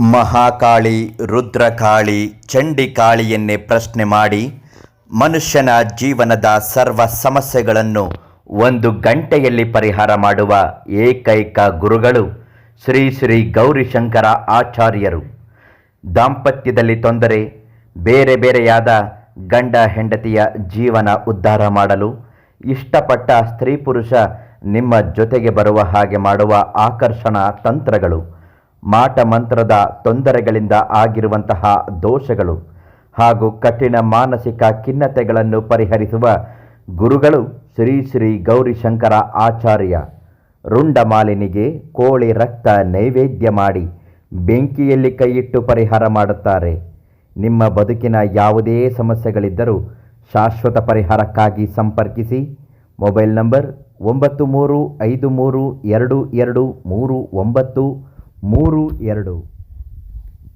ಮಹಾಕಾಳಿ, ರುದ್ರಕಾಳಿ ಚಂಡಿಕಾಳಿಯನ್ನೇ ಪ್ರಶ್ನೆ ಮಾಡಿ ಮನುಷ್ಯನ ಜೀವನದ ಸರ್ವ ಸಮಸ್ಯೆಗಳನ್ನು ಒಂದು ಗಂಟೆಯಲ್ಲಿ ಪರಿಹಾರ ಮಾಡುವ ಏಕೈಕ ಗುರುಗಳು ಶ್ರೀ ಶ್ರೀ ಗೌರಿಶಂಕರ ಆಚಾರ್ಯರು. ದಾಂಪತ್ಯದಲ್ಲಿ ತೊಂದರೆ, ಬೇರೆ ಬೇರೆಯಾದ ಗಂಡ ಹೆಂಡತಿಯ ಜೀವನ ಉದ್ಧಾರ ಮಾಡಲು ಇಷ್ಟಪಟ್ಟ ಸ್ತ್ರೀ ಪುರುಷ ನಿಮ್ಮ ಜೊತೆಗೆ ಬರುವ ಹಾಗೆ ಮಾಡುವ ಆಕರ್ಷಣಾ ತಂತ್ರಗಳು. ಮಾಟ ಮಂತ್ರದ ತೊಂದರೆಗಳಿಂದ ಆಗಿರುವಂತಹ ದೋಷಗಳು ಹಾಗೂ ಕಠಿಣ ಮಾನಸಿಕ ಖಿನ್ನತೆಗಳನ್ನು ಪರಿಹರಿಸುವ ಗುರುಗಳು ಶ್ರೀ ಶ್ರೀ ಗೌರಿಶಂಕರ ಆಚಾರ್ಯ. ರುಂಡಮಾಲಿನಿಗೆ ಕೋಳಿ ರಕ್ತ ನೈವೇದ್ಯ ಮಾಡಿ ಬೆಂಕಿಯಲ್ಲಿ ಕೈಯಿಟ್ಟು ಪರಿಹಾರ ಮಾಡುತ್ತಾರೆ. ನಿಮ್ಮ ಬದುಕಿನ ಯಾವುದೇ ಸಮಸ್ಯೆಗಳಿದ್ದರೂ ಶಾಶ್ವತ ಪರಿಹಾರಕ್ಕಾಗಿ ಸಂಪರ್ಕಿಸಿ. ಮೊಬೈಲ್ ನಂಬರ್ ಒಂಬತ್ತು ಮೂರು ಐದು ಮೂರು ಎರಡು ಎರಡು ಮೂರು ಒಂಬತ್ತು ಮೂರು ಎರಡು